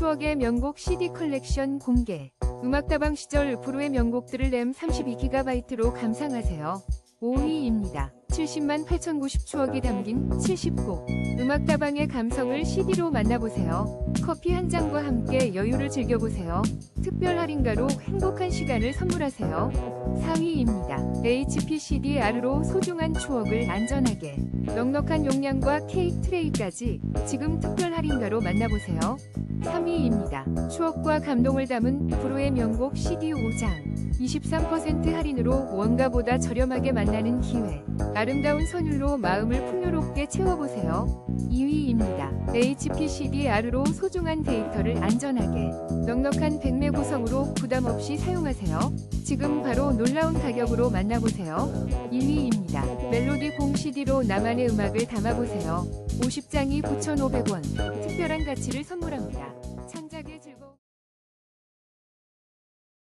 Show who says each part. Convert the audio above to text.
Speaker 1: 추억의 명곡 CD 컬렉션 공개. 음악다방 시절 부르의 명곡들을 램 32GB로 감상하세요. 5위입니다. 70만 8090 추억이 담긴 70곡. 음악다방의 감성을 CD로 만나보세요. 커피 한 잔과 함께 여유를 즐겨보세요. 특별 할인가로 행복한 시간을 선물하세요. 4위입니다. HP CD-R로 소중한 추억을 안전하게. 넉넉한 용량과 케이크 트레이까지 지금 특별 할인가로 만나보세요. 3위입니다. 추억과 감동을 담은 프로의 명곡 CD 5장. 23% 할인으로 원가보다 저렴하게 만나는 기회. 아름다운 선율로 마음을 풍요롭게 채워보세요. 2위입니다. HP CD-R로 소중한 데이터를 안전하게. 넉넉한 백매 구성으로 부담 없이 사용하세요. 지금 바로 놀라운 가격으로 만나보세요. 1위입니다. 멜로디 공 CD로 나만의 음악을 담아보세요. 50장이 9,500원. 특별한 가치를 선물합니다. 창작의 즐거움.